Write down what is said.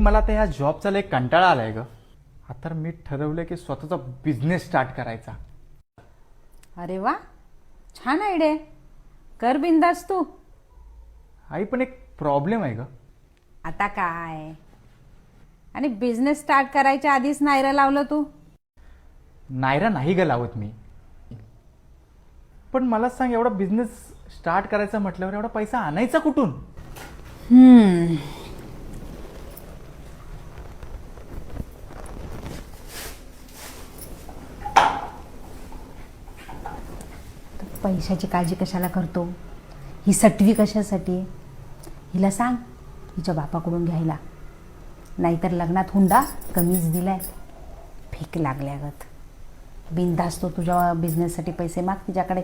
मला तर ह्या जॉबचा लय कंटाळा आलाय ग. आता मी ठरवलं की स्वतःचा बिझनेस स्टार्ट करायचा. अरे वा छान आयडिया आहे कर बिंदास तू. आई पण एक प्रॉब्लेम आहे ग. आता काय? आणि बिझनेस स्टार्ट करायच्या आधीच नायरा लावलं तू. नायरा नाही ग लावत मी. पण मला सांग एवढा बिझनेस स्टार्ट करायचा म्हटल्यावर एवढा पैसा आणायचा कुठून? पैशाची काळजी कशाला करतो? ही सटवी कशासाठी? आहे? हिला सांग हिच्या बापाकडून घ्यायला. नाहीतर लग्नात हुंडा कमीच दिला आहे फेक लागल्यागत. बिनधास्त तो तुझ्या बिझनेससाठी पैसे माग तिच्याकडे.